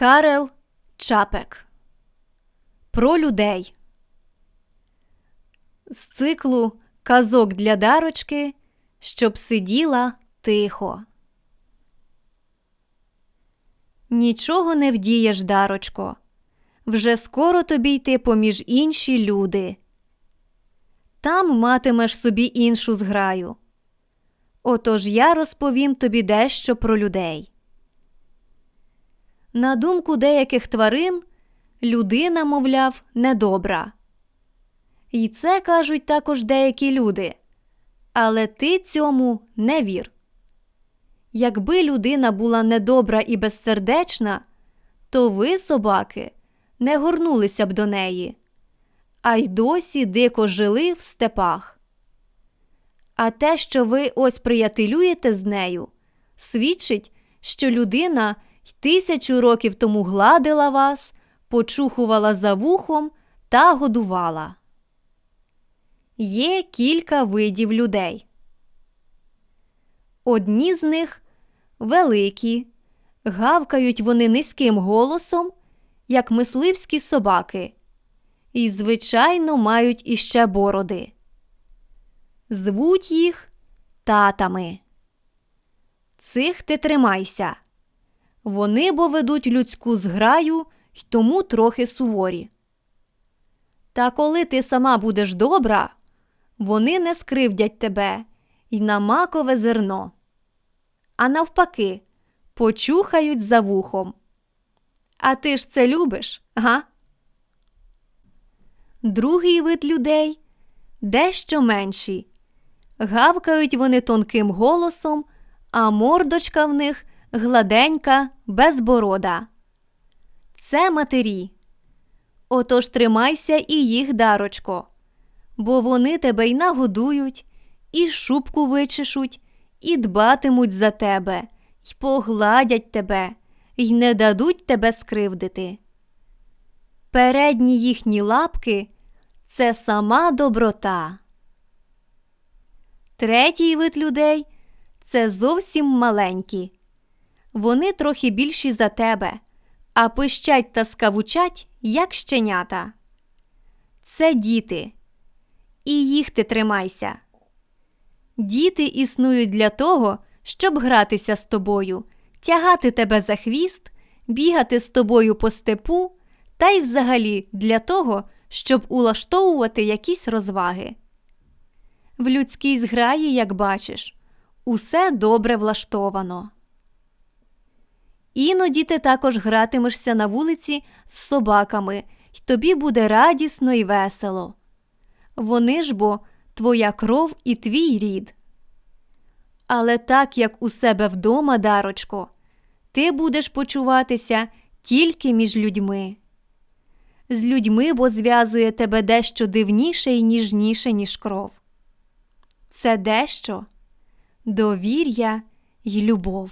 Карел Чапек Про людей з циклу Казок для дарочки, щоб сиділа тихо. Нічого не вдієш, дарочко. Вже скоро тобі йти поміж інші люди. Там матимеш собі іншу зграю. Отож я розповім тобі дещо про людей. На думку деяких тварин, людина, мовляв, недобра. І це кажуть також деякі люди. Але ти цьому не вір. Якби людина була недобра і безсердечна, то ви, собаки, не горнулися б до неї, а й досі дико жили в степах. А те, що ви ось приятелюєте з нею, свідчить, що людина тисячу років тому гладила вас, почухувала за вухом та годувала. Є кілька видів людей. Одні з них великі, гавкають вони низьким голосом, як мисливські собаки, і, звичайно, мають іще бороди. Звуть їх татами. Цих ти тримайся. Вони бо ведуть людську зграю й тому трохи суворі. Та коли ти сама будеш добра, вони не скривдять тебе й на макове зерно. А навпаки, почухають за вухом. А ти ж це любиш, га? Другий вид людей дещо менші. Гавкають вони тонким голосом, а мордочка в них гладенька, безборода. Це матері. Отож тримайся і їх, дарочко, бо вони тебе й нагодують, і шубку вичешуть, і дбатимуть за тебе, й погладять тебе, й не дадуть тебе скривдити. Передні їхні лапки це сама доброта. Третій вид людей це зовсім маленькі. Вони трохи більші за тебе, а пищать та скавучать, як щенята. Це діти, і їх ти тримайся. Діти існують для того, щоб гратися з тобою, тягати тебе за хвіст, бігати з тобою по степу, та й взагалі для того, щоб улаштовувати якісь розваги. В людській зграї, як бачиш, усе добре влаштовано. Іноді ти також гратимешся на вулиці з собаками, й тобі буде радісно й весело. Вони ж бо твоя кров і твій рід. Але так як у себе вдома, дарочко, ти будеш почуватися тільки між людьми. З людьми бо зв'язує тебе дещо дивніше і ніжніше, ніж кров. Це дещо довір'я й любов.